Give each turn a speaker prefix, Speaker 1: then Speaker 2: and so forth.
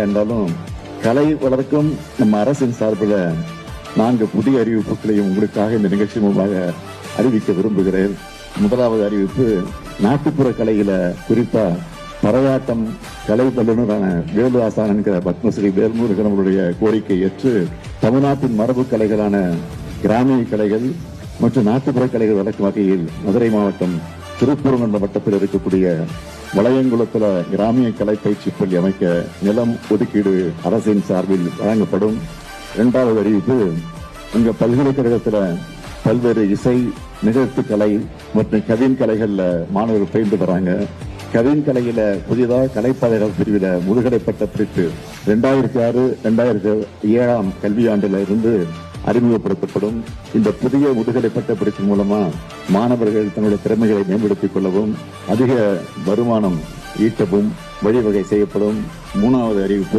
Speaker 1: என்றாலும் கலை வளர்க்கும் நம்ம அரசின் சார்பில் நான்கு புதிய அறிவிப்புகளையும் உங்களுக்காக இந்த நிகழ்ச்சி மூலமாக அறிவிக்க விரும்புகிறேன். முதலாவது அறிவிப்பு நாட்டுப்புற கலையில குறிப்பா பறையாட்டம் கலை வல்லுநரான வேலு ஆசான் என்கிற பத்மஸ்ரீ வேல்முருகன் அவருடைய கோரிக்கை ஏற்று தமிழ்நாட்டின் மரபு கலைகளான கிராமிய கலைகள் மற்றும் நாட்டுப்புற கலைகள் வளர்க்கும் வகையில் மதுரை மாவட்டம் திருப்பூர்மன்ற வட்டத்தில் இருக்கக்கூடிய வளையங்குளத்தில் கிராமிய கலை பயிற்சி பள்ளி அமைக்க நிலம் ஒதுக்கீடு அரசின் சார்பில் வழங்கப்படும். இரண்டாவது அறிவிப்பு இங்க பல்கலைக்கழகத்தில் பல்வேறு இசை நிகழ்த்து கலை மற்றும் கவின் கலைகளில் மாணவர்கள் பயின்று வராங்க. கவின் கலையில புதிதாக கலைப்பாதைகள் பிரிவில் முதுகலை பட்ட பிரித்து ரெண்டாயிரத்தி ஆறு ரெண்டாயிரத்தி ஏழாம் கல்வியாண்டுல இருந்து அறிமுகப்படுத்தப்படும். இந்த புதிய முதுகலை பட்டப்படிப்பு மூலமா மாணவர்கள் தன்னுடைய திறமைகளை மேம்படுத்திக் கொள்ளவும் அதிக வருமானம் ஈட்டவும் வழிவகை செய்யப்படும். மூணாவது அறிவிப்பு